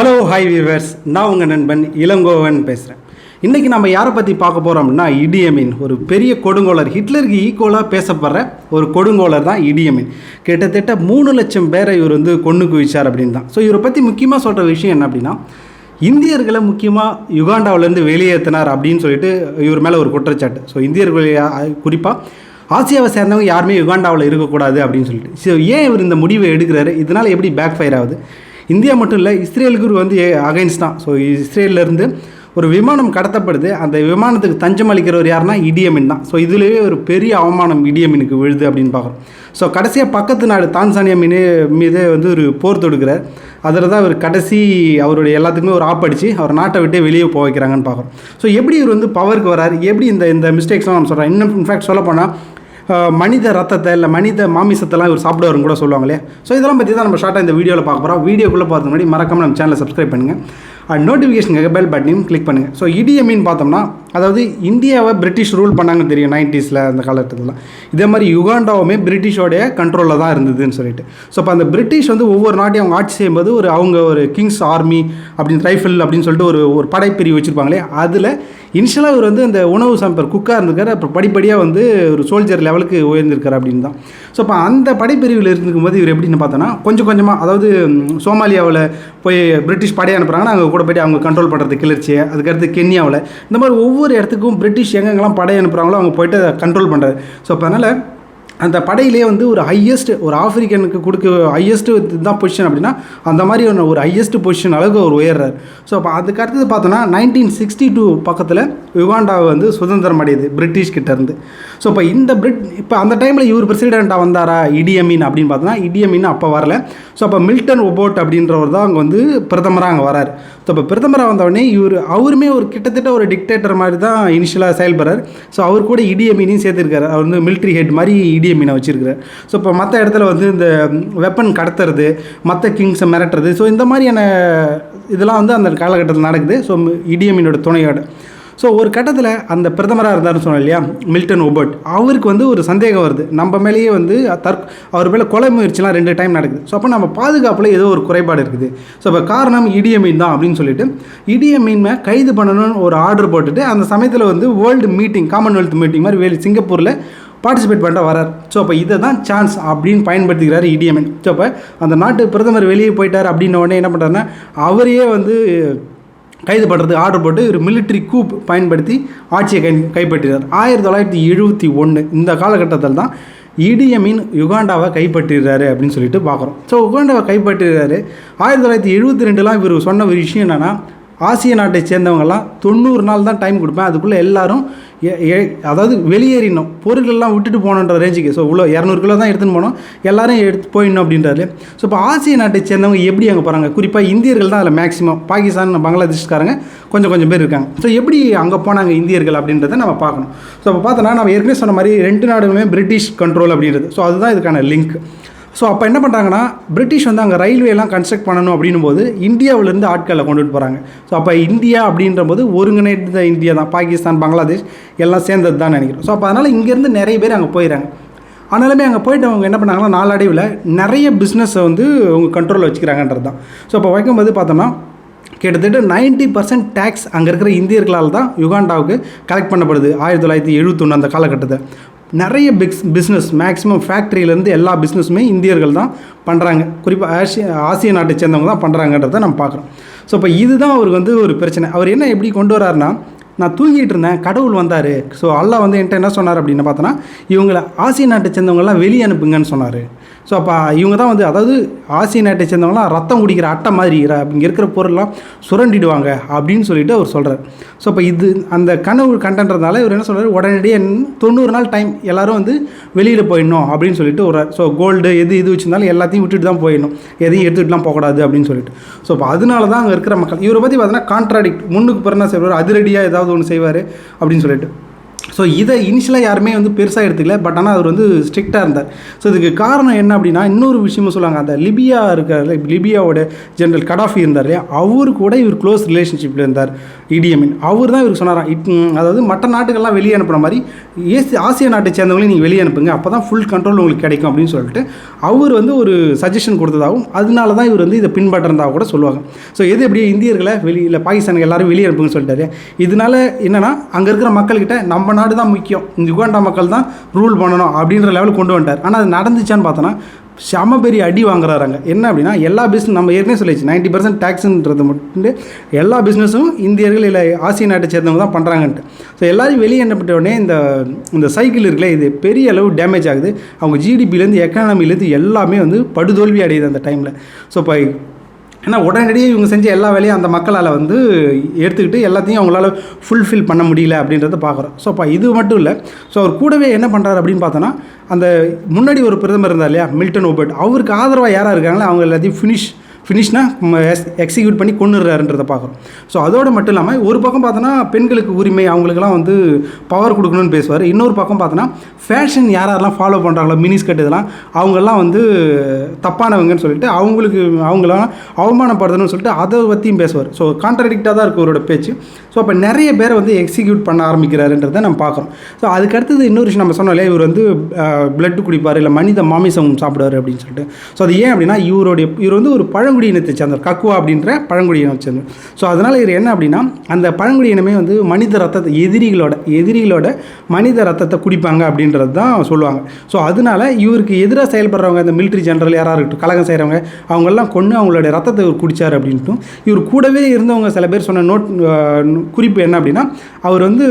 Hello hi viewers நான் உங்கள் நண்பன் இளங்கோவன் பேசுகிறேன் இன்றைக்கி நம்ம யாரை பற்றி பார்க்க போகிறோம் அப்படின்னா இடியமின். ஒரு பெரிய கொடுங்கோலர். ஹிட்லருக்கு ஈக்குவலாக பேசப்படுற ஒரு கொடுங்கோலர் தான் இடியமின். கிட்டத்தட்ட மூணு லட்சம் பேரை இவர் வந்து கொண்டு குவிச்சார் அப்படின்னு தான். ஸோ இவரை பற்றி முக்கியமாக சொல்கிற விஷயம் என்ன அப்படின்னா இந்தியர்களை முக்கியமாக யுகாண்டாவிலேருந்து வெளியேற்றினார் அப்படின்னு சொல்லிட்டு இவர் மேலே ஒரு குற்றச்சாட்டு. ஸோ இந்தியர்களை குறிப்பாக ஆசியாவை சேர்ந்தவங்க யாருமே யுகாண்டாவில் இருக்கக்கூடாது அப்படின்னு சொல்லிட்டு. ஸோ ஏன் இவர் இந்த முடிவை எடுக்கிறாரு? இதனால் எப்படி பேக் ஃபயர் ஆகுது? இந்தியா மட்டும் இல்லை இஸ்ரேலுக்கு வந்து அகைன்ஸ்ட் தான். ஸோ இஸ்ரேலேருந்து ஒரு விமானம் கடத்தப்படுது. அந்த விமானத்துக்கு தஞ்சம் அளிக்கிறவர் யாருன்னா இடியமின் தான். ஸோ இதுலேயே ஒரு பெரிய அவமானம் இடியமினுக்கு விழுது அப்படின்னு பார்க்குறோம். ஸோ கடைசியாக பக்கத்து நாடு தான்சானியா மீன் மீது வந்து ஒரு போர் தொடுக்கிறார். அதில் தான் அவர் கடைசி அவருடைய எல்லாத்துக்குமே ஒரு ஆப்படிச்சு அவர் நாட்டை விட்டு வெளியே போக வைக்கிறாங்கன்னு பார்க்குறோம். ஸோ எப்படி இவர் வந்து பவருக்கு வராரு எப்படி இந்த இந்த மிஸ்டேக்ஸ்லாம் நம்ம சொல்கிறேன் இன்னும் இன்ஃபேக்ட் சொல்ல போனால் மனித ரத்தத்தை இல்லை மனித மாமிசத்தெல்லாம் இவர் சாப்பிடுவாருன்னு கூட சொல்லுவாங்க இல்லையா ஸோ இதெல்லாம் பற்றி தான் நம்ம ஷார்ட்டாக இந்த வீடியோவில் பார்க்க போகிறோம் வீடியோக்குள்ளே பார்த்து முன்னாடி மறக்காம நம்ம சேனலை சப்ஸ்கிரைப் பண்ணுங்கள் அண்ட் நோட்டிஃபிகேஷனுக்காக பெல் பட்டனையும் கிளிக் பண்ணுங்கள் ஸோ இடிஎம்மின்னு பார்த்தோம்னா அதாவது இந்தியாவை பிரிட்டிஷ் ரூல் பண்ணாங்கன்னு தெரியும் நைன்டிஸில் அந்த காலகட்டத்தில் இதே மாதிரி யுகாண்டாவுமே பிரிட்டிஷோடைய கண்ட்ரோலில் தான் இருந்ததுன்னு சொல்லிட்டு. ஸோ அப்போ அந்த பிரிட்டிஷ் வந்து ஒவ்வொரு நாட்டையும் அவங்க ஆட்சி செய்யும்போது ஒரு அவங்க ஒரு கிங்ஸ் ஆர்மி அப்படின்னு ரைஃபிள் அப்படின்னு சொல்லிட்டு ஒரு ஒரு படைப்பிரிவு வச்சுருப்பாங்களே அதில் இனிஷியலாக இவர் வந்து இந்த உணவு சமைப்பர் குக்காக இருந்திருக்காரு அப்புறம் படிப்படியாக வந்து ஒரு சோல்ஜர் லெவலுக்கு உயர்ந்திருக்காரு அப்படின்னு தான். ஸோ இப்போ அந்த படைப்பிரிவில் இருக்கும்போது இவர் எப்படின்னு பார்த்தோன்னா கொஞ்சம் கொஞ்சமாக அதாவது சோமாலியாவில் போய் பிரிட்டிஷ் படையை அனுப்புகிறாங்கன்னா அங்கே கூட போய்ட்டு அவங்க கண்ட்ரோல் பண்ணுறது கிளர்ச்சி அதுக்கடுத்து கென்யாவில் இந்த மாதிரி ஒவ்வொரு இடத்துக்கும் பிரிட்டிஷ் எங்கெங்கெல்லாம் படை அனுப்புகிறாங்களோ அவங்க போயிட்டு கண்ட்ரோல் பண்ணுறது ஸோ அப்போ அதனால் அந்த படையிலே வந்து ஒரு ஹையஸ்ட் ஒரு ஆஃப்ரிக்கனுக்கு கொடுக்க ஹையஸ்ட்டு தான் பொசிஷன் அப்படின்னா அந்த மாதிரி ஒன்று ஒரு ஹையஸ்ட் பொசிஷன் அளவுக்கு அவர் உயர்றார். ஸோ அப்போ அதுக்கு அடுத்தது பார்த்தோன்னா நைன்டீன் சிக்ஸ்டி டூ பக்கத்தில் யுகாண்டா வந்து சுதந்திரம் அடையுது பிரிட்டிஷ் கிட்டேருந்து ஸோ இப்போ இந்த பிரிட் இப்போ அந்த டைமில் இவர் பிரசிடெண்ட்டாக வந்தாரா இடியமின் அப்படின்னு பார்த்தோன்னா இடியமின் அப்போ வரல. ஸோ அப்போ மில்டன் ஒபோட் அப்படின்றவர் தான் அங்கே வந்து பிரதமராக அங்கே வரார். ஸோ இப்போ பிரதமராக வந்தவொடனே இவர் அவருமே ஒரு கிட்டத்தட்ட ஒரு டிக்டேட்டர் மாதிரி தான் இனிஷியலாக செயல்படுறார். ஸோ அவர் கூட இடியமீனையும் சேர்த்துருக்காரு. அவர் வந்து மிலிட்ரி ஹெட் மாதிரி மீனை வச்சிருக்காரு ஸோ இப்போ மற்ற இடத்துல வந்து இந்த வெப்பன் கடத்துறது மற்ற கிங்ஸை மிரட்டுறது. ஸோ இந்த மாதிரியான இதெல்லாம் வந்து அந்த காலகட்டத்தில் நடக்குது. ஸோ இடியமீனோட துணையோட. ஸோ ஒரு கட்டத்தில் அந்த பிரதமராக இருந்தார்னு சொன்னோம் இல்லையா? மில்டன் ஒபர்ட் அவருக்கு வந்து ஒரு சந்தேகம் வருது. நம்ம மேலேயே வந்து தற் அவர் மேலே கொலை முயற்சிலாம் ரெண்டு டைம் நடக்குது. ஸோ அப்போ நம்ம பாதுகாப்பில் ஏதோ ஒரு குறைபாடு இருக்குது. ஸோ இப்போ காரணம் இடியமீன் தான் அப்படின்னு சொல்லிட்டு இடியமீனை கைது பண்ணணும்னு ஒரு ஆர்டர் போட்டுட்டு அந்த சமயத்தில் வந்து வேர்ல்டு மீட்டிங் காமன்வெல்த் மீட்டிங் மாதிரி வேலி சிங்கப்பூரில் பார்ட்டிசிபேட் பண்ணிட்டு வரார். ஸோ அப்போ இதை தான் சான்ஸ் அப்படின்னு பயன்படுத்திக்கிறாரு இடிஎம்என் ஸோ அப்போ அந்த நாட்டு பிரதமர் வெளியே போயிட்டார் அப்படின்ன உடனே என்ன பண்ணுறாருன்னா அவரையே வந்து கைது பண்ணுறது ஆர்டர் போட்டு ஒரு மிலிட்ரி கூப் பயன்படுத்தி ஆட்சியை கை கைப்பற்றினார். ஆயிரத்தி தொள்ளாயிரத்தி எழுபத்தி ஒன்று இந்த காலகட்டத்தில் தான் இடியமீன் யுகாண்டாவை கைப்பற்றிடுறாரு அப்படின்னு சொல்லிட்டு பார்க்குறோம். ஸோ யுகாண்டாவை கைப்பற்றிடுறாரு. ஆயிரத்தி தொள்ளாயிரத்தி எழுபத்தி ரெண்டுலாம் இவர் சொன்ன ஒரு விஷயம் என்னென்னா ஆசிய நாட்டை சேர்ந்தவங்கெல்லாம் தொண்ணூறு நாள் தான் டைம் கொடுப்பேன். அதுக்குள்ளே எல்லாரும் அதாவது வெளியேறினோம் பொருட்கள்லாம் விட்டுட்டு போகணுன்ற ரேஞ்சுக்கு ஸோ இவ்வளோ இரநூறு கிலோ தான் எடுத்துன்னு போனோம். எல்லாரும் எடுத்து போயிடணும் அப்படின்றாரு. ஸோ இப்போ ஆசிய நாட்டை சேர்ந்தவங்க எப்படி அங்கே போகிறாங்க குறிப்பாக இந்தியர்கள் தான் அதில் மேக்ஸிமம் பாகிஸ்தான் பங்களாதேஷ்காரங்க கொஞ்சம் கொஞ்சம் பேர் இருக்காங்க. ஸோ எப்படி அங்கே போனாங்க இந்தியர்கள் அப்படின்றத நம்ம பார்க்கணும். ஸோ இப்போ பார்த்தோன்னா நம்ம ஏற்கனவே சொன்ன மாதிரி ரெண்டு நாடுகளுமே பிரிட்டிஷ் கண்ட்ரோல் அப்படின்றது. ஸோ அதுதான் இதுக்கான லிங்க் ஸோ அப்போ என்ன பண்ணுறாங்கன்னா பிரிட்டிஷ் வந்து அங்கே ரயில்வேலாம் கன்ஸ்ட்ரக்ட் பண்ணணும் அப்படின்னும் போது இந்தியாவிலேருந்து ஆட்களை கொண்டுட்டு போகிறாங்க ஸோ அப்போ இந்தியா அப்படின்ற போது ஒருங்கிணைந்த இந்தியா தான். பாகிஸ்தான் பங்களாதேஷ் எல்லாம் சேர்ந்தது தான் நினைக்கிறோம். ஸோ அப்போ அதனால் இங்கேருந்து நிறைய பேர் அங்கே போயிடறாங்க ஆனாலுமே அங்கே போயிட்டு அவங்க என்ன பண்ணாங்கன்னா நாளடைவில் நிறைய பிஸ்னஸை வந்து அவங்க கண்ட்ரோலில் வச்சுக்கிறாங்கன்றது தான். ஸோ அப்போ வைக்கும்போது பார்த்தோம்னா கிட்டத்தட்ட நைன்ட்டி பர்சன்ட் டேக்ஸ் அங்கே இருக்கிற இந்தியர்களால் தான் யுகாண்டாவுக்கு கலெக்ட் பண்ணப்படுது. ஆயிரத்தி தொள்ளாயிரத்தி எழுபத்தொன்று அந்த காலகட்டத்தை நிறைய பிக்ஸ் பிஸ்னஸ் மேக்ஸிமம் ஃபேக்ட்ரியிலேருந்து எல்லா பிஸ்னஸுமே இந்தியர்கள் தான் பண்ணுறாங்க குறிப்பாக ஆசிய ஆசிய நாட்டை சேர்ந்தவங்க தான் பண்ணுறாங்கன்றத நம்ம பார்க்குறோம். ஸோ இப்போ இதுதான் அவருக்கு வந்து ஒரு பிரச்சனை. அவர் என்ன எப்படி கொண்டு வராருன்னா நான் தூங்கிட்டு இருந்தேன் கடவுள் வந்தார். ஸோ அல்லாஹ் வந்து என்கிட்ட என்ன சொன்னார் அப்படின்னு பார்த்தோன்னா இவங்களை ஆசிய நாட்டை சேர்ந்தவங்களாம் வெளியே அனுப்புங்கன்னு சொன்னார். ஸோ அப்போ இவங்க தான் வந்து அதாவது ஆசிய நாட்டை சேர்ந்தவங்களாம் ரத்தம் குடிக்கிற அட்டை மாதிரி இங்கே இருக்கிற பொருள்லாம் சுரண்டிடுவாங்க அப்படின்னு சொல்லிட்டு அவர் சொல்கிறார் ஸோ அப்போ இது அந்த கனவு கண்டன்றதுனால இவர் என்ன சொல்கிறார் உடனடியே தொண்ணூறு நாள் டைம் எல்லோரும் வந்து வெளியில் போயிடணும் அப்படின்னு சொல்லிட்டு ஒரு ஸோ கோல்டு எது இது வச்சுருந்தாலும் எல்லாத்தையும் விட்டுட்டு தான் போயிடணும். எதையும் எடுத்துகிட்டுலாம் போகக்கூடாது அப்படின்னு சொல்லிட்டு. ஸோ அப்போ அதனால தான் அங்கே இருக்கிற மக்கள் இவரை பற்றி பார்த்தீங்கன்னா கான்ட்ராடிக்ட் முன்னுக்கு பிறனா செய்வார்? அதிரடியாக ஏதாவது ஒன்று செய்வார் அப்படின்னு சொல்லிட்டு. ஸோ இதை இனிஷியலாக யாருமே வந்து பெருசாக எடுத்துக்கல பட் ஆனால் அவர் வந்து ஸ்ட்ரிக்டாக இருந்தார். ஸோ இதுக்கு காரணம் என்ன அப்படின்னா இன்னொரு விஷயமும் சொல்லுவாங்க. அந்த லிபியா இருக்கிற லிபியாவோட ஜென்ரல் கடாஃபி இருந்தார் இல்லையா? அவர் கூட இவர் க்ளோஸ் ரிலேஷன்ஷிப்பில் இருந்தார் இடிஎம்இன் அவர் தான் இவருக்கு சொன்னாராம் இட் அதாவது மற்ற நாட்டுக்கெல்லாம் வெளியே அனுப்புன மாதிரி ஏசி ஆசிய நாட்டை சேர்ந்தவங்களையும் நீங்கள் வெளியே அனுப்புங்க அப்போ தான் ஃபுல் கண்ட்ரோல் உங்களுக்கு கிடைக்கும் அப்படின்னு சொல்லிட்டு அவர் வந்து ஒரு சஜஷன் கொடுத்ததாகவும் அதனால தான் இவர் வந்து இதை பின்பற்றதாக கூட சொல்லுவாங்க. ஸோ எது எப்படியே இந்தியர்களை வெளியில் பாகிஸ்தானுக்கு எல்லாரும் வெளியே அனுப்புங்கன்னு சொல்லிட்டாரு. இதனால என்னென்னா அங்கே இருக்கிற மக்கள்கிட்ட நம்ம நாடு தான் முக்கியம். இந்த யுகாண்டா மக்கள் தான் ரூல் பண்ணணும் அப்படின்ற லெவலுக்கு கொண்டு வந்துட்டார். ஆனால் அது நடந்துச்சான்னு பார்த்தோன்னா செம பெரிய அடி வாங்குறாங்க என்ன அப்படின்னா எல்லா பிஸ்னஸ் நம்ம ஏற்கனவே சொல்லிச்சு நைன்ட்டி பர்சன்ட் டேக்ஸுன்றது மட்டும் எல்லா பிஸ்னஸும் இந்தியர்கள் இல்லை ஆசிய நாட்டை சேர்ந்தவங்க தான் பண்ணுறாங்கன்ட்டு ஸோ எல்லாரும் வெளியே அனுப்பிட்ட உடனே இந்த இந்த சைக்கிள் இருக்குல்ல இது பெரிய அளவு டேமேஜ் ஆகுது. அவங்க ஜிடிபிலேருந்து எக்கானமிலேருந்து எல்லாமே வந்து படுதோல்வி அடையுது அந்த டைமில் ஸோ இப்போ ஏன்னா உடனடியாக இவங்க செஞ்ச எல்லா வேலையும் அந்த மக்களால் வந்து எடுத்துக்கிட்டு எல்லாத்தையும் அவங்களால ஃபுல்ஃபில் பண்ண முடியல அப்படின்றத பார்க்குறோம் ஸோ அப்போ இது மட்டும் இல்லை. ஸோ அவர் கூடவே என்ன பண்ணுறாரு அப்படின்னு பார்த்தோன்னா அந்த முன்னாடி ஒரு பிரதமர் இருந்தார் இல்லையா? மில்டன் ஓபர்ட் அவருக்கு ஆதரவாக யாராக இருக்காங்களோ அவங்க எல்லாத்தையும் ஃபினிஷ் ஃபினிஷ்னா எக்ஸிக்யூட் பண்ணி கொண்டுறாருன்றதை பார்க்குறோம். ஸோ அதோடு மட்டும் இல்லாமல் ஒரு பக்கம் பார்த்தோன்னா பெண்களுக்கு உரிமை அவங்களுக்குலாம் வந்து பவர் கொடுக்கணும்னு பேசுவார். இன்னொரு பக்கம் பார்த்தோன்னா ஃபேஷன் யார் யாரெல்லாம் ஃபாலோ பண்ணுறாங்களோ மினிஸ் கட் இதெல்லாம் அவங்கெல்லாம் வந்து தப்பானவங்கன்னு சொல்லிட்டு அவங்களுக்கு அவங்களாம் அவமானப்படுத்தணும்னு சொல்லிட்டு அதை பற்றியும் பேசுவார். ஸோ கான்ட்ரடிக்டாக தான் இருக்கும் அவரோட பேச்சு. ஸோ அப்போ நிறைய பேரை வந்து எக்ஸிக்யூட் பண்ண ஆரம்பிக்கிறாருன்றதை நம்ம பார்க்குறோம். ஸோ அதுக்கு அடுத்தது இன்னொரு விஷயம் நம்ம சொன்னோம் இல்லையா? இவர் வந்து பிளட்டு குடிப்பார் இல்லை மனித மாமிசம் சாப்பிடுவார் அப்படின்னு சொல்லிட்டு. ஸோ அது ஏன் அப்படின்னா இவருடைய இவர் வந்து ஒரு பழ பழங்குடி இனத்தை சேர்ந்தவர் கக்குவா அப்படின்ற பழங்குடி இனத்தை சேர்ந்தவர் ஸோ அதனால் இவர் என்ன அப்படின்னா அந்த பழங்குடி இனமே வந்து மனித ரத்தத்தை எதிரிகளோட எதிரிகளோட மனித ரத்தத்தை குடிப்பாங்க அப்படின்றது தான் சொல்லுவாங்க. ஸோ அதனால இவருக்கு எதிராக செயல்படுறவங்க இந்த மிலிட்ரி ஜெனரல் யாராக இருக்கட்டும் கலகம் செய்கிறவங்க அவங்கெல்லாம் கொண்டு அவங்களுடைய ரத்தத்தை இவர் குடிச்சார் அப்படின்ட்டும் இவர் கூடவே இருந்தவங்க சில பேர் சொன்ன நோட் குறிப்பு என்ன அப்படின்னா அவர் வந்து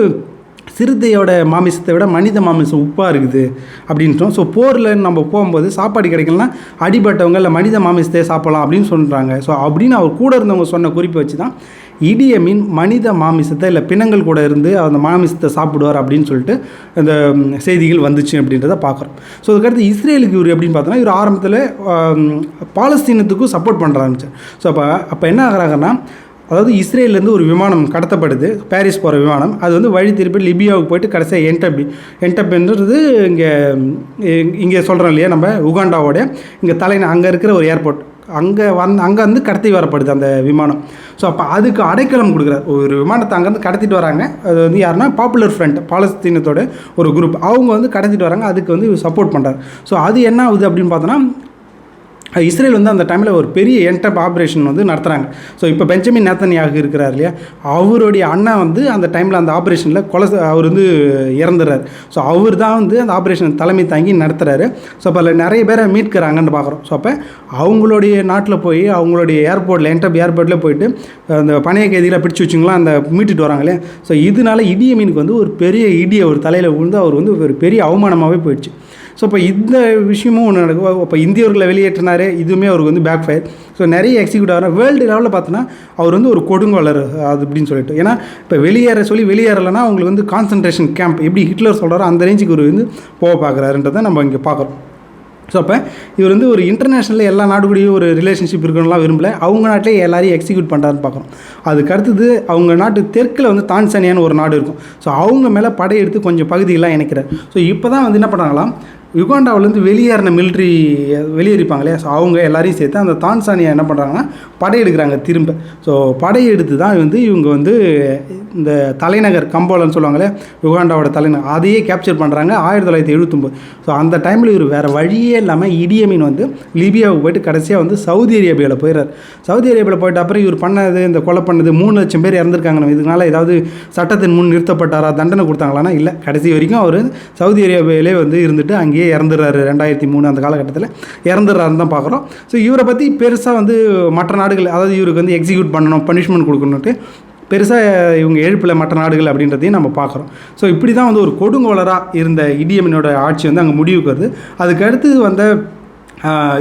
சிறுத்தையோட மாமிசத்தை விட மனித மாமிசம் உப்பாக இருக்குது அப்படின்ட்டோம் ஸோ போரில் நம்ம போகும்போது சாப்பாடு கிடைக்கலனா அடிபட்டவங்க இல்லை மனித மாமிசத்தை சாப்பிடலாம் அப்படின்னு சொல்கிறாங்க ஸோ அப்படின்னு அவர் கூட இருந்தவங்க சொன்ன குறிப்பை வச்சு தான் இடிய மீன் மனித மாமிசத்தை இல்லை பிணங்கள் கூட இருந்து அந்த மாமிசத்தை சாப்பிடுவார் அப்படின்னு சொல்லிட்டு அந்த செய்திகள் வந்துச்சு அப்படின்றத பார்க்குறோம் ஸோ அதுக்கடுத்து இஸ்ரேலுக்கு இவர் எப்படின்னு பார்த்தோன்னா இவர் ஆரம்பத்தில் பாலஸ்தீனத்துக்கும் சப்போர்ட் பண்ணுற ஆரம்பிச்சார். ஸோ அப்போ அப்போ என்ன ஆகுறாங்கன்னா அதாவது இஸ்ரேல்லேருந்து ஒரு விமானம் கடத்தப்படுது பாரிஸ் போகிற விமானம். அது வந்து வழி திருப்பி லிபியாவுக்கு போயிட்டு கடைசியாக என்டப்பி என்டப்பின்றது இங்கே இங்கே சொல்கிறோம் இல்லையா நம்ம உகாண்டாவோட இங்கே தலை அங்கே இருக்கிற ஒரு ஏர்போர்ட். அங்கே வந் அங்கே வந்து கடத்தி வரப்படுது அந்த விமானம். ஸோ அப்போ அதுக்கு அடைக்கலம் கொடுக்குறாரு. ஒரு விமானத்தை அங்கேருந்து கடத்திட்டு வராங்க. அது வந்து யாருன்னா பாப்புலர் ஃப்ரண்ட் பாலஸ்தீனத்தோட ஒரு குரூப் அவங்க வந்து கடத்திட்டு வராங்க. அதுக்கு வந்து சப்போர்ட் பண்ணுறாரு ஸோ அது என்ன ஆகுது அப்படின்னு பார்த்தோன்னா இஸ்ரேல் வந்து அந்த டைமில் ஒரு பெரிய என்டப் ஆப்ரேஷன் வந்து நடத்துகிறாங்க ஸோ இப்போ பெஞ்சமின் நேத்தனியாக இருக்கிறார் இல்லையா? அவருடைய அண்ணா வந்து அந்த டைமில் அந்த ஆப்ரேஷனில் கொலை அவர் வந்து இறந்துறாரு. ஸோ அவர் தான் வந்து அந்த ஆப்ரேஷன் தலைமை தாங்கி நடத்துகிறாரு ஸோ அப்போ அதில் நிறைய பேரை மீட்கிறாங்கன்னு பார்க்குறோம். ஸோ அப்போ அவங்களுடைய நாட்டில் போய் அவங்களுடைய ஏர்போர்ட்டில் என்டப் ஏர்போர்ட்டில் போயிட்டு அந்த பணைய கைதியில் பிடிச்சி வச்சுங்களா அந்த மீட்டுட்டு வராங்க இல்லையா? ஸோ இதனால இடிய மீனுக்கு வந்து ஒரு பெரிய இடியை ஒரு தலையில் விழுந்து அவர் வந்து ஒரு பெரிய அவமானமாகவே போயிடுச்சு. ஸோ இப்போ இந்த விஷயமும் ஒன்று நடக்கும் இப்போ இந்தியர்களை வெளியேற்றினாரு இதுவுமே அவருக்கு வந்து பேக் ஃபயர் ஸோ நிறைய எக்ஸிக்யூட் ஆகிற வேர்ல்டு லெவலில் பார்த்தோன்னா அவர் வந்து ஒரு கொடுங்கோலர் அது அப்படின்னு சொல்லிட்டு. ஏன்னா இப்போ வெளியேற சொல்லி வெளியேறலைன்னா அவங்களுக்கு வந்து கான்சன்ட்ரேஷன் கேம்ப் எப்படி ஹிட்லர் சொல்கிறாரோ அந்த ரேஞ்சுக்கு ஒரு வந்து போக பார்க்குறாருன்றதை நம்ம இங்கே பார்க்குறோம். ஸோ அப்போ இவர் வந்து ஒரு இன்டர்நேஷ்னலில் எல்லா நாடு கூடயும் ஒரு ரிலேஷன்ஷிப் இருக்கணும்லாம் விரும்பல. அவங்க நாட்டிலே எல்லாரையும் எக்ஸிக்யூட் பண்ணுறாருன்னு பார்க்குறோம். அதுக்கு அடுத்தது அவங்க நாட்டு தெற்கில் வந்து தான்சானியான்னு ஒரு நாடு இருக்கும். ஸோ அவங்க மேலே படையெடுத்து கொஞ்சம் பகுதியெல்லாம் இணைக்கிறார். ஸோ இப்போ தான் வந்து என்ன பண்ணாங்களாம் யுகாண்டாவிலேருந்து வெளியேறின மிலிட்ரி வெளியேறிப்பாங்க இல்லையா ஸோ அவங்க எல்லாரையும் சேர்த்து அந்த தான்சானியா என்ன பண்ணுறாங்கன்னா படையெடுக்கிறாங்க திரும்ப. ஸோ படையெடுத்து தான் வந்து இவங்க வந்து இந்த தலைநகர் கம்போலன்னு சொல்லுவாங்களே யுகாண்டாவோட தலைநகர் அதையே கேப்சர் பண்ணுறாங்க ஆயிரத்தி தொள்ளாயிரத்தி எழுபத்தொம்போது ஸோ அந்த டைமில் இவர் வேறு வழியே இல்லாமல் இடியமீன் வந்து லிபியாவுக்கு போயிட்டு கடைசியாக வந்து சவுதி அரேபியாவில் போயிடுறார். சவுதி அரேபியாவில் போயிட்ட அப்புறம் இவர் பண்ணது இந்த கொலை பண்ணது மூணு லட்சம் பேர் இறந்துருக்காங்க இதனால ஏதாவது சட்டத்தின் முன் நிறுத்தப்பட்டாரா தண்டனை கொடுத்தாங்களான்னா இல்லை. கடைசி வரைக்கும் அவர் சவுதி அரேபியாவிலே வந்து இருந்துட்டு அங்கே அங்கேயே இறந்துடுறாரு ரெண்டாயிரத்தி மூணு அந்த காலகட்டத்தில் இறந்துடுறாருன்னு தான் பார்க்குறோம். ஸோ இவரை பற்றி பெருசாக வந்து மற்ற நாடுகள் அதாவது இவருக்கு வந்து எக்ஸிக்யூட் பண்ணணும் பனிஷ்மெண்ட் கொடுக்கணுன்ட்டு பெருசாக இவங்க எழுப்பில் மற்ற நாடுகள் அப்படின்றதையும் நம்ம பார்க்குறோம். ஸோ இப்படி தான் வந்து ஒரு கொடுங்கோலராக இருந்த இடியமனோட ஆட்சி வந்து அங்கே முடிவுக்கு வருது. அதுக்கடுத்து வந்த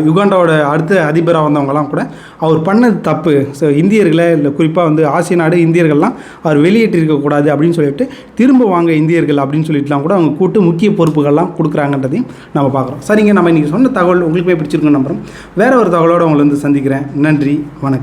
யுகாண்டாவோட அடுத்த அதிபராக வந்தவங்கலாம் கூட அவர் பண்ணது தப்பு. ஸோ இந்தியர்களை இல்லை குறிப்பாக வந்து ஆசிய நாடு இந்தியர்கள்லாம் அவர் வெளியேற்றிருக்கக்கூடாது அப்படின்னு சொல்லிட்டு திரும்ப வாங்க இந்தியர்கள் அப்படின்னு சொல்லிட்டுலாம் கூட அவங்க கூட்டு முக்கிய பொறுப்புகள்லாம் கொடுக்குறாங்கன்றதையும் நம்ம பார்க்குறோம். சரிங்க நம்ம இன்றைக்கி சொன்ன தகவல் உங்களுக்கு போய் பிடிச்சிருக்கோம் நம்புகிறோம் வேற ஒரு தகவலோடு உங்களை வந்து சந்திக்கிறேன். நன்றி வணக்கம்.